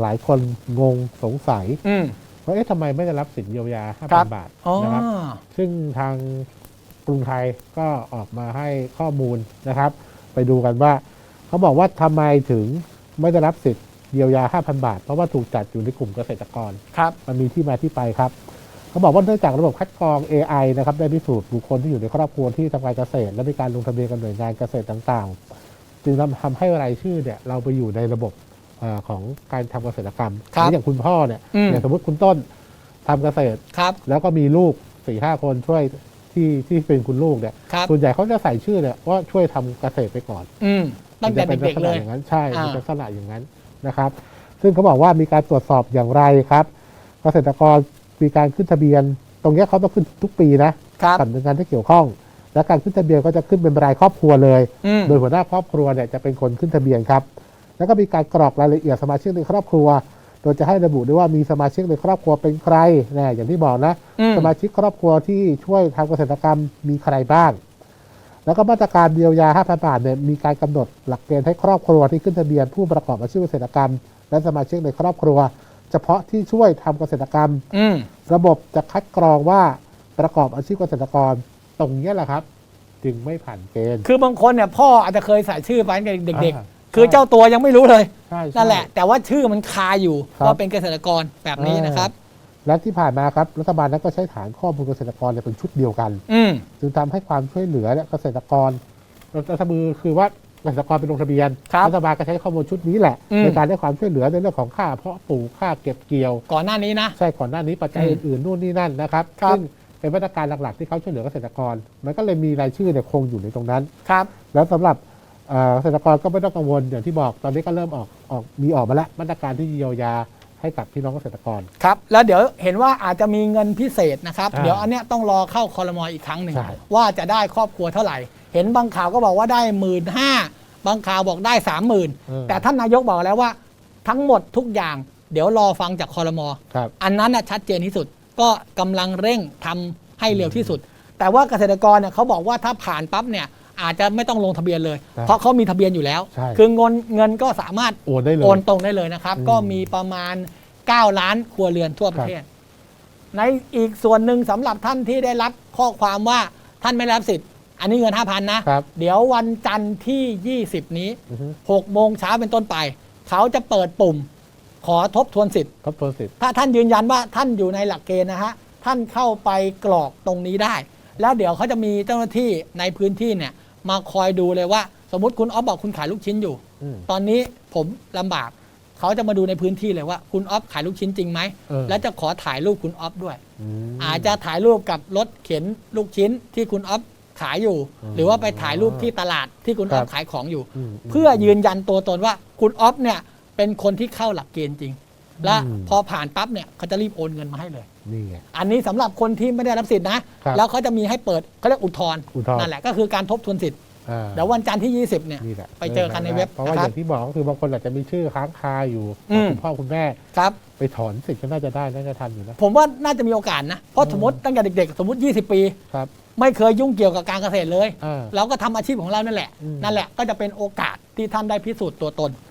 หลายคนงงสงสัยอืม ว่าเอ๊ะทำไมไม่ได้รับสิทธิเยียวยา ครับ 5,000 บาทอ๋อ นะครับ ซึ่งทางกรุงไทยก็ออกมาให้ข้อมูลนะครับ ไปดูกันว่า เขาบอกว่าทำไมถึงไม่ได้รับสิทธิ์เยียวยา 5,000 บาท เพราะว่าถูกจัดอยู่ในกลุ่มเกษตรกร ครับ มันมีที่มาที่ไปครับ เขาบอกว่าเนื่องจากระบบคัดกรอง AI นะครับได้พิสูจน์บุคคลที่อยู่ในครอบครัวที่ทำการเกษตร และมีการลงทะเบียนกับหน่วยงานเกษตรต่างๆ จึงทำทำให้รายชื่อเนี่ยเราไปอยู่ในระบบเออ ของการทำเกษตรกรรมครับอย่างคุณพ่อเนี่ยอืม อย่างสมมติคุณต้นทำเกษตร ครับ แล้วก็มีลูกสี่ห้าคนช่วยที่ที่เป็นคุณลูกเนี่ยครับ ส่วนใหญ่เขาจะใส่ชื่อเนี่ยว่าช่วยทำเกษตรไปก่อนอืมตั้งแต่มันจะเด็กป็นๆเลยษณะอย่างนั้นใช่อ่าเป็นลักษณะอย่างนั้นนะครับ ซึ่งเขาบอกว่ามีการตรวจสอบอย่างไรครับ เกษตรกรมีการขึ้นทะเบียน ตรงเนี้ยเขาต้องขึ้นทุกปีนะครับกับหน่วยงานที่เกี่ยวข้อง และการขึ้นทะเบียนก็จะขึ้นเป็นรายครอบครัวเลย อืม โดยหัวหน้าครอบครัวเนี่ยจะเป็นคนขึ้นทะเบียนครับ แล้วก็มีการกรอกรายละเอียดสมาชิกในครอบครัว โดยจะให้ระบุด้วยว่ามีสมาชิกในครอบครัวเป็นใครนะอย่างที่บอกนะอืมสมาชิกครอบครัวที่ช่วยทำเกษตรกรรมมีใครบ้าง แล้วก็มาตรการเยียวยา 5,000 บาทเนี่ยมีการกำหนดหลักเกณฑ์ให้ครอบครัวที่ขึ้นทะเบียนผู้ประกอบอาชีพเกษตรกรรม และสมาชิกในครอบครัว เฉพาะที่ช่วยทำเกษตรกรรมอืมระบบจะคัดกรองว่าประกอบอาชีพเกษตรกรตรงเนี้ยแหละครับ จึงไม่ผ่านเกณฑ์คือบางคนเนี่ยพ่ออาจจะเคยใส่ชื่อไปตั้งแต่เด็กอ่าๆ คือเจ้าตัวยังไม่รู้เลยใช่ใช่ นั่นแหละ แต่ว่าชื่อมันคาอยู่ครับ ว่าเป็นเกษตรกรแบบนี้นะครับ และที่ผ่านมาครับรัฐบาลนั้นก็ใช้ฐานข้อมูลเกษตรกรเนี่ยเป็นชุดเดียวกัน อืมจึงทำให้ความช่วยเหลือเนี่ยเกษตรกรรัฐมือคือว่าเกษตรกรเป็นลงทะเบียนครับ รัฐบาลก็ใช้ข้อมูลชุดนี้แหละ อืม ในการให้ความช่วยเหลือในเรื่องของค่าเพาะปลูกค่าเก็บเกี่ยว ก่อนหน้านี้นะ ใช่ก่อนหน้านี้ปัจจัยอืมอื่นๆนู่นนี่นั่นนะครับครับ ซึ่งเป็นมาตรการหลักๆที่เขาช่วยเหลือเกษตรกร มันก็เลยมีรายชื่อเนี่ยคงอยู่ในตรงนั้น ครับ แล้วสำหรับ เอ่อเกษตรกรก็ไม่ต้องกังวลอย่างที่บอกตอนนี้ก็เริ่มออกออกมีออกมาแล้วมาตรการที่เยียวยาให้กับพี่น้องเกษตรกร ครับ แล้วเดี๋ยวเห็นว่าอาจจะมีเงินพิเศษนะครับ อ่าเดี๋ยวอันเนี้ยต้องรอเข้าคอรมออีกครั้งหนึ่ง ใช่ ว่าจะได้ครอบครัวเท่าไหร่ เห็นบางข่าวก็บอกว่าได้หมื่นห้าบางข่าวบอกได้สามหมื่นเออแต่ท่านนายกบอกแล้วว่า ทั้งหมดทุกอย่าง เดี๋ยวรอฟังจากคอรมอ ครับ อันนั้นน่ะชัดเจนที่สุดก็กำลังเร่งทำให้เร็วที่สุด แต่ว่าเกษตรกรเนี่ยเขาบอกว่าถ้าผ่านปั๊บเนี่ย อาจจะไม่ต้องลงทะเบียนเลยครับเพราะเขามีทะเบียนอยู่แล้ว ใช่คือเงินเงินก็สามารถโอนได้เลยโอนตรงได้เลยนะครับ อืมก็มีประมาณ 9 ล้านครัวเรือนทั่วประเทศ ในอีกส่วนหนึ่งสำหรับท่านที่ได้รับข้อความว่าท่านไม่ได้รับสิทธิ์ อันนี้เงิน 5,000 นะ ครับ เดี๋ยววันจันทร์ที่ 20 นี้ อือฮึ6 โมงเช้าเป็นต้นไป เขาจะเปิดปุ่มขอทบทวนสิทธิ์ ทบทวนสิทธิ์ ถ้าท่านยืนยันว่าท่านอยู่ในหลักเกณฑ์นะฮะ ท่านเข้าไปกรอกตรงนี้ได้ แล้วเดี๋ยวเขาจะมีเจ้าหน้าที่ในพื้นที่เนี่ย มาคอยดูเลยว่า สมมติคุณออฟบอกคุณขายลูกชิ้นอยู่ อืม ตอนนี้ผมลำบากเขาจะมาดูในพื้นที่เลยว่า คุณออฟขายลูกชิ้นจริงไหมเออ และจะขอถ่ายรูปคุณออฟด้วย ม อาจจะถ่ายรูปกับรถเข็นลูกชิ้นที่คุณออฟขายอยู่ อืมหรือว่าไปถ่ายรูปที่ตลาดที่คุณออฟครับ ขายของอยู่ ม เพื่อยืนยันตัวตนว่าคุณออฟเนี่ยเป็นคนที่เข้าหลักเกณฑ์จริง และอืม พอผ่านปั๊บเนี่ยเขาจะรีบโอนเงินมาให้เลย นี่ไง อันนี้สำหรับคนที่ไม่ได้รับสิทธินะ ครับแล้วเขาจะมีให้เปิดเขาเรียกอุทธรณ์อุทธรณ์ นั่นแหละก็คือการทบทวนสิทธิ์อ่าเดี๋ยววันจันทร์ที่ 20 เนี่ย นี่แหละไปเจอกันในเว็บเพราะว่านะคอรับย่างที่บอกก็คือบางคนอาจจะมีชื่อค้างคาอยู่อืมคุณพ่อคุณแม่ครับ ไปถอนสิทธิ์ก็น่าจะได้น่าจะทันอยู่นะ ผมว่าน่าจะมีโอกาสนะ เพราะสมมติตั้งแต่เด็กๆ สมมติ 20 ปี ครับไม่เคยยุ่งเกี่ยวกับการเกษตรเลย อ่า เราก็ทำอาชีพของเรานั่นแหละ อืม นั่นแหละก็จะเป็นโอกาสที่ท่านได้พิสูจน์ตัวตน